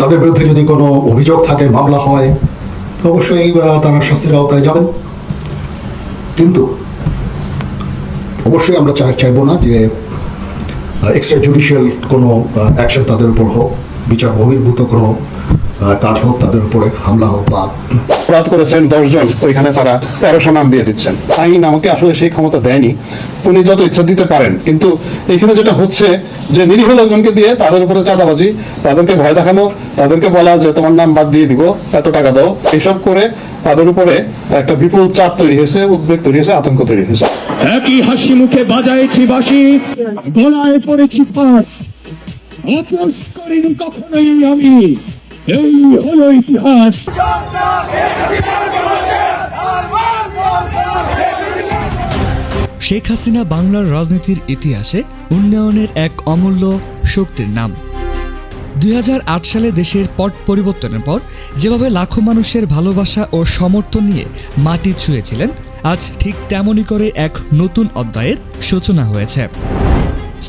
তাদের বিরুদ্ধে যদি কোনো অভিযোগ থাকে, মামলা হয়, তো অবশ্যই তারা শাস্তির আওতায় যাবেন। কিন্তু অবশ্যই আমরা চাই চাইব না যে এক্সট্রা জুডিশিয়াল কোনো অ্যাকশন তাদের উপর হোক। বিচার বহির্ভূত কোনো কাজ হোক তাদের উপরে হামলা হোক বা অপরাধ করেছেন দশজন ওইখানে তারা তেরোশো নাম দিয়ে দিচ্ছেন। আইন আমাকে আসলে সেই ক্ষমতা দেয়নি। উনি যত ইচ্ছা দিতে পারেন কিন্তু এখানে যেটা হচ্ছে যে নিরীহ লোকজনকে দিয়ে তাদের উপরে চাঁদাবাজি তাদেরকে ভয় দেখানো তাদেরকে বলা যে তোমার নাম বাদ দিয়ে দিব এত টাকা দাও এসব করে তাদের উপরে একটা বিপুল চাপ তৈরি হয়েছে উদ্বেগ তৈরি হয়েছে আতঙ্ক তৈরি হয়েছে। একই হাসি মুখে বাজাইছি বাসি গলায় পড়েছি পাশ কখনোই আমি। এই হলো ইতিহাস। শেখ হাসিনা বাংলার রাজনীতির ইতিহাসে উন্নয়নের এক অমূল্য শক্তির নাম। দুই হাজার আট সালে দেশের পট পরিবর্তনের পর যেভাবে লাখো মানুষের ভালোবাসা ও সমর্থন নিয়ে মাটি ছুঁয়েছিলেন, আজ ঠিক তেমনই করে এক নতুন অধ্যায়ের সূচনা হয়েছে।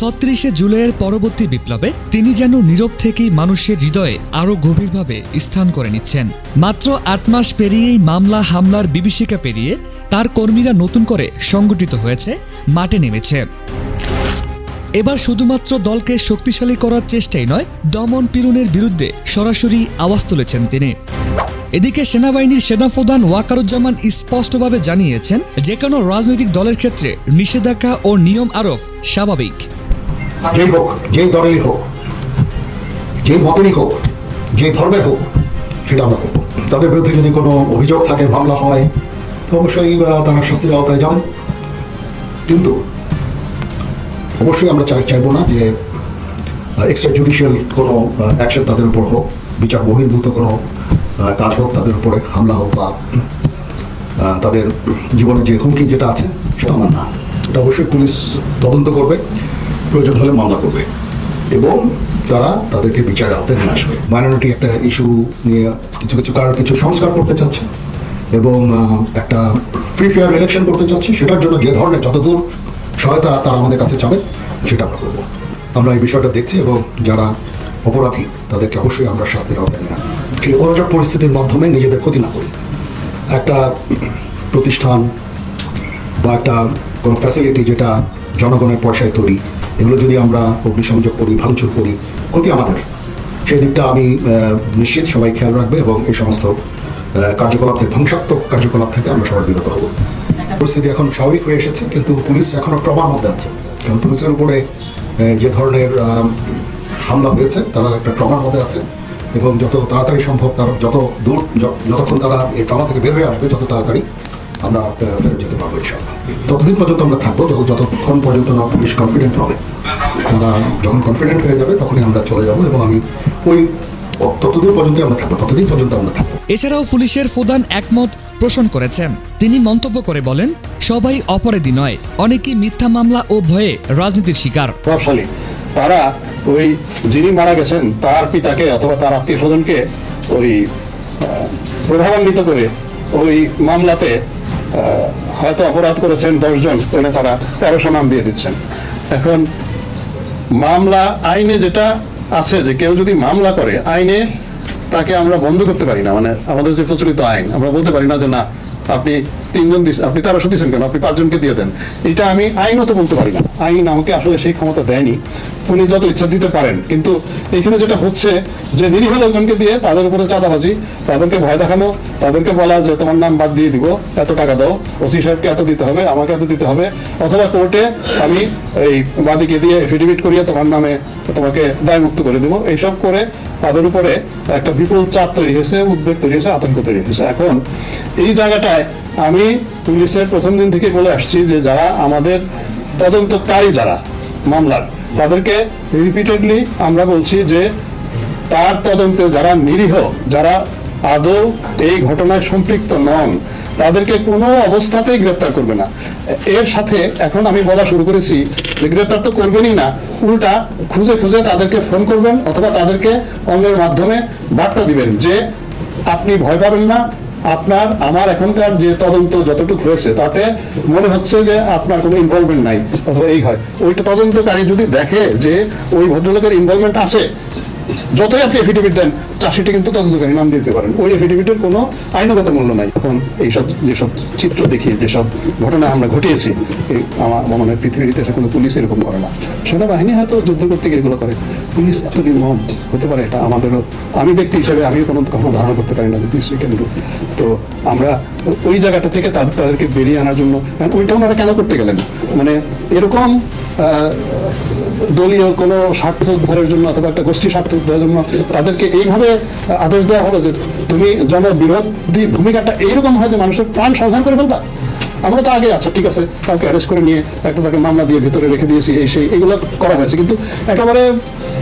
ছত্রিশে জুলাইয়ের পরবর্তী বিপ্লবে তিনি যেন নীরব থেকেই মানুষের হৃদয়ে আরও গভীরভাবে স্থান করে নিচ্ছেন। মাত্র আট মাস পেরিয়েই মামলা হামলার বিভীষিকা পেরিয়ে তার কর্মীরা নতুন করে সংগঠিত হয়েছে, মাঠে নেমেছে। এবার শুধুমাত্র দলকে শক্তিশালী করার চেষ্টাই নয়, দমন পীড়নের বিরুদ্ধে সরাসরি আওয়াজ তুলেছেন তিনি। এদিকে সেনাবাহিনীর সেনাপ্রধান ওয়াকারুজ্জামান স্পষ্টভাবে জানিয়েছেন যে কোনো রাজনৈতিক দলের ক্ষেত্রে নিষেধাজ্ঞা ও নিয়ম আরোপ স্বাভাবিক। যেই হোক, যেই দলেরই হোক, যেই মতেরই হোক, যেই ধর্মের হোক, সেটা আমরা করব। তাদের বিরুদ্ধে যদি কোনো অভিযোগ থাকে, মামলা হয়, তো অবশ্যই তারা শাস্তির আওতায় যাবেন। কিন্তু অবশ্যই আমরা চাই, চাইব না যে এক্সট্রা জুডিশিয়াল কোনো অ্যাকশন তাদের উপর হোক, বিচার বহির্ভূত কোনো কাজ হোক, তাদের উপরে হামলা হোক বা তাদের জীবনে যে হুমকি যেটা আছে, সেটা আমার না। এটা অবশ্যই পুলিশ তদন্ত করবে। প্রয়োজন হলে মামলা করবে। এবং তারা তাদেরকে বিচারের আওতায় নিয়ে আসবে। মাইনরিটি একটা ইস্যু নিয়ে কিছু কিছু কারণ কিছু সংস্কার করতে চাচ্ছে এবং একটা ফ্রি ফেয়ার ইলেকশন করতে চাচ্ছে, সেটার জন্য যে ধরনের যতদূর সহায়তা তারা আমাদের কাছে চাবে, সেটা আমরা করব। আমরা এই বিষয়টা দেখছি এবং যারা অপরাধী, তাদেরকে অবশ্যই আমরা শাস্তির আওতায় নিয়ে। এই অরাজক পরিস্থিতির মাধ্যমে নিজেদের ক্ষতি না করি। একটা প্রতিষ্ঠান বা একটা কোনো ফ্যাসিলিটি যেটা জনগণের পয়সায় তৈরি এগুলো যদি আমরা অগ্নিসংযোগ করি, ভাঙচুর করি, ক্ষতি আমাদের। সেই দিকটা আমি নিশ্চিত সবাই খেয়াল রাখবে এবং এই সমস্ত কার্যকলাপ থেকে ধ্বংসাত্মক কার্যকলাপ থেকে আমরা সবাই বিরত হব। পরিস্থিতি এখন স্বাভাবিক হয়ে এসেছে, কিন্তু পুলিশ এখনও ট্রমার মধ্যে আছে। কারণ পুলিশের উপরে যে ধরনের হামলা হয়েছে, তারা একটা ট্রমার মধ্যে আছে এবং যত তাড়াতাড়ি সম্ভব তারা, যত দূর যতক্ষণ তারা এই ট্রমা থেকে বের হয়ে আসবে যত তাড়াতাড়ি আমরা ফেরত যেতে পারব ততদিন পর্যন্ত আমরা থাকব যখন যতক্ষণ পর্যন্ত না পুলিশ কনফিডেন্ট হবে। তারা যখন কনফিডেন্ট হয়ে যাবে তখনই আমরা চলে যাব এবং আমি ওই ততদূর পর্যন্ত আমরা থাকব ততদিন পর্যন্ত আমরা থাকব। এছাড়াও পুলিশের প্রধান একমত পোষণ করেছেন। তিনি মন্তব্য করে বলেন সবাই অপরাধী নয় অনেকেই মিথ্যা মামলা ও ভয়ে রাজনীতির শিকার। প্রভাবশালী। তারা ওই যিনি মারা গেছেন তার পিতাকে অথবা তার আত্মীয় স্বজনকে ওই প্রভাবান্বিত করে ওই মামলাতে হয়তো অপরাধ করেছেন দশজন এনে তারা তেরোশো নাম দিয়ে দিচ্ছেন। এখন মামলা আইনে যেটা আছে যে কেউ যদি মামলা করে, আইনে তাকে আমরা বন্ধ করতে পারি না মানে আমাদের যে প্রচলিত আইন, আমরা বলতে পারি না যে না, আপনি তিনজন দিস আপনি তেরোশো দিচ্ছেন কেন? আপনি পাঁচজনকে দিয়ে দেন। এটা আমি আইনত বলতে পারি না। আইন আমাকে আসলে সেই ক্ষমতা দেয়নি। উনি যত ইচ্ছা দিতে পারেন। কিন্তু এখানে যেটা হচ্ছে যে নিরীহ লোকজনকে দিয়ে তাদের উপরে চাঁদাবাজি, তাদেরকে ভয় দেখানো, তাদেরকে বলা যে তোমার নাম বাদ দিয়ে দিব, এত টাকা দাও, ওসি সাহেবকে এত দিতে হবে, আমাকে এত দিতে হবে। অথবা কোর্টে আমি এই বাদীকে দিয়ে এফিডেভিট করিয়ে তোমার নামে তোমাকে দায়মুক্ত করে দিব। এইসব করে তাদের উপরে একটা বিপুল চাপ তৈরি হয়েছে, উদ্বেগ তৈরি হয়েছে, আতঙ্ক তৈরি হয়েছে। এখন এই জায়গাটায় আমি পুলিশের প্রথম দিন থেকে বলে আসছি যে যারা আমাদের তদন্তকারী যারা মামলার, তাদেরকে রিপিটেডলি আমরা বলছি যে তার তদন্তে যারা নিরীহ, যারা আদৌ এই ঘটনায় সম্পৃক্ত নন, তাদেরকে কোনো অবস্থাতেই গ্রেপ্তার করবে না। এর সাথে এখন আমি বলা শুরু করেছি যে গ্রেপ্তার তো করবেনই না, উল্টা খুঁজে খুঁজে তাদেরকে ফোন করবেন অথবা তাদেরকে অঙ্গের মাধ্যমে বার্তা দিবেন যে আপনি ভয় পাবেন না আপনার, আমার এখনকার যে তদন্ত যতটুকু হয়েছে, তাতে মনে হচ্ছে যে আপনার কোনো ইনভলভমেন্ট নাই। অথবা এই হয়। ওইটা তদন্তকারী যদি দেখে যে ওই ভদ্রলোকের ইনভলভমেন্ট আছে যতই আপনি এফিডেভিট দেন চাষিটি কিন্তু তদন্তকারী নাম দিতে পারেন। ওই এফিডেভিটের কোনো আইনগত মূল্য নাই। এখন এইসব, যেসব চিত্র দেখি, যেসব ঘটনা আমরা ঘটিয়েছি আমার মনে হয় পৃথিবীর ইতিহাসে কোনো পুলিশ এরকম করে না। সেনাবাহিনী হয়তো যুদ্ধ করতে গিয়ে এগুলো করে। পুলিশ এত নির্মম হতে পারে, এটা আমাদেরও, আমি ব্যক্তি হিসেবে আমিও কোনো কখনো ধারণা করতে পারি না দিস উই ক্যান তো আমরা ওই জায়গাটা থেকে তাদের, তাদেরকে বেরিয়ে আনার জন্য ওইটা ওনারা কেন করতে গেলেন? মানে এরকম দলীয় কোনো স্বার্থ উদ্ধারের জন্য অথবা একটা গোষ্ঠী স্বার্থ উদ্ধারের জন্য তাদেরকে এইভাবে আদেশ দেওয়া হলো যে তুমি জনবিরোধী ভূমিকাটা এইরকম হয় যে মানুষের প্রাণ সংহার করে ফেলবা। আমরা তো আগে আচ্ছা ঠিক আছে? কাউকে অ্যারেস্ট করে নিয়ে একটা তাকে মামলা দিয়ে ভিতরে রেখে দিয়েছি, এই সেই, এগুলো করা হয়েছে। কিন্তু একেবারে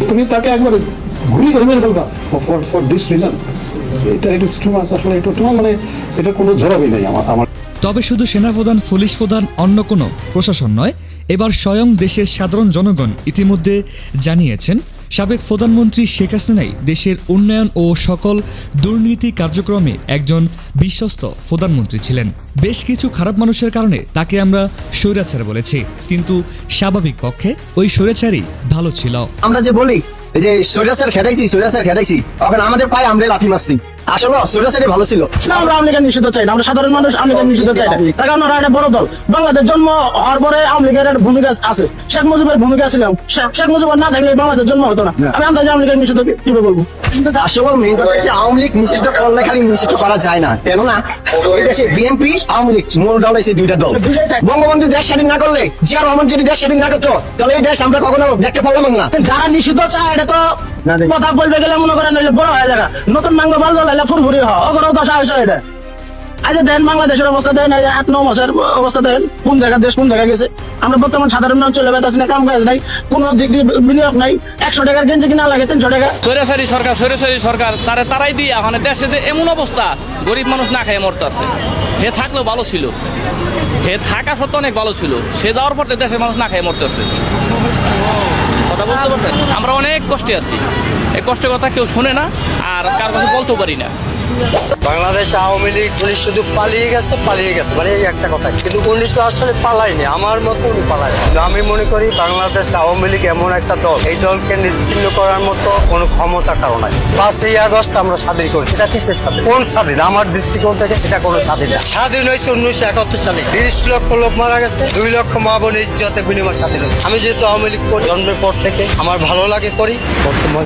তুমি তাকে একবারে গুলি করে মেরে ফেলবা। ফর ফর দিস রিজন এটা ইস টু মাচ আসলে এটা তোমার মানে এটা কোনো জবাবই নেই আমার আমার। তবে শুধু সেনাপ্রধান, পুলিশ প্রধান, অন্য কোনো প্রশাসন নয় এবার স্বয়ং দেশের সাধারণ জনগণ ইতিমধ্যে জানিয়েছেন, সাবেক প্রধানমন্ত্রী শেখ হাসিনাই দেশের উন্নয়ন ও সকল দুর্নীতি কার্যক্রমে একজন বিশ্বস্ত প্রধানমন্ত্রী ছিলেন। বেশ কিছু খারাপ মানুষের কারণে তাকে আমরা স্বৈরাচার বলেছি, কিন্তু স্বাভাবিক পক্ষে ওই স্বৈরাচারই ভালো ছিল। আমরা যে বলি যে স্যার খেটাইছি স্যার খেটাইছি এখন আমাদের পায়ে আমরা লাথি মারছি। আসলে সৈরা স্যারই ভালো ছিল। না আমরা আওয়ামী নিষিদ্ধ চাই না আমরা সাধারণ মানুষ আওয়ামী নিষিদ্ধ চাই না। কারণ ওরা একটা বড় দল। বাংলাদেশ জন্ম হওয়ার পরে আওয়ামী ভূমিকা আছে। শেখ মুজিবের ভূমিকা ছিল। শেখ শেখ না থাকলে বাংলাদেশ জন্ম হতো না। আমি আন্দাজ আওয়ামী নিষিদ্ধ কীভাবে বলব? কিন্তু আসলে মেইন কথা হচ্ছে আওয়ামী লীগ নিষিদ্ধ করলে খালি নিষিদ্ধ করা যায় না। কেননা এই দেশে বিএনপি আওয়ামী লীগ মূল দল হয়েছে দুইটা দল। বঙ্গবন্ধু দেশ স্বাধীন না করলে জিয়া রহমান যদি দেশ স্বাধীন না করতো তাহলে এই দেশ আমরা কখনো দেখতে পারলাম না। যারা নিষিদ্ধ চায় এটা তো। কথা বলবে গেলে মনে করেন বড় হয়ে যাবে। নতুন মাঙ্গ বাল দল এলে ফুরফুরি হয়। ওগুলো দশা হয়েছে এটা আজ দেন বাংলাদেশের অবস্থা দেন আট নয় মাসের অবস্থা দেন কোন জায়গা দেশ কোন জায়গায় গেছে। আমরা বর্তমান সাধারণ মানুষ চলে বেতাছি না কাম কাজ নাই কোন দিক দিয়ে বিনিয়োগ নাই। একশো টাকার গেঞ্জি কিনা লাগে তিনশো টাকা। স্বৈরাচারী সরকার স্বৈরাচারী সরকার তারে তারাই দিয়ে এখন দেশে যে এমন অবস্থা গরিব মানুষ না খেয়ে মরতে আছে হে থাকলেও ভালো ছিল। হে থাকা সত্ত্বেও অনেক ভালো ছিল। সে যাওয়ার পর দেশের মানুষ না খেয়ে মরতে আছে কথা বলতে পারবেন আমরা অনেক কষ্টে আছি। এই কষ্টের কথা কেউ শুনে না, আর কার কাছে বলতেও পারি না। বাংলাদেশ আওয়ামী লীগ উনি শুধু পালিয়ে গেছে পালিয়ে গেছে। মানে এই একটা কথা। কিন্তু উনি তো আসলে পালায়নি, আমার মতো উনি পালায় আমি মনে করি বাংলাদেশ আওয়ামী লীগ এমন একটা দল, এই দলকে নিশ্চিন্ন করার মতো কোনো ক্ষমতা কারও নাই। পাঁচই আগস্ট আমরা স্বাধীন করি এটা কিসের স্বাধীন? কোন স্বাধীন? আমার দৃষ্টিকোণ থেকে এটা কোনো স্বাধীন না। স্বাধীন হয়েছে উনিশশো একাত্তর সালে। তিরিশ লক্ষ লোক মারা গেছে, দুই লক্ষ মা বোনের ইজ্জতে বিনিময় স্বাধীন আমি যেহেতু আওয়ামী লীগ জন্মের পর থেকে আমার ভালো লাগে করি, বর্তমান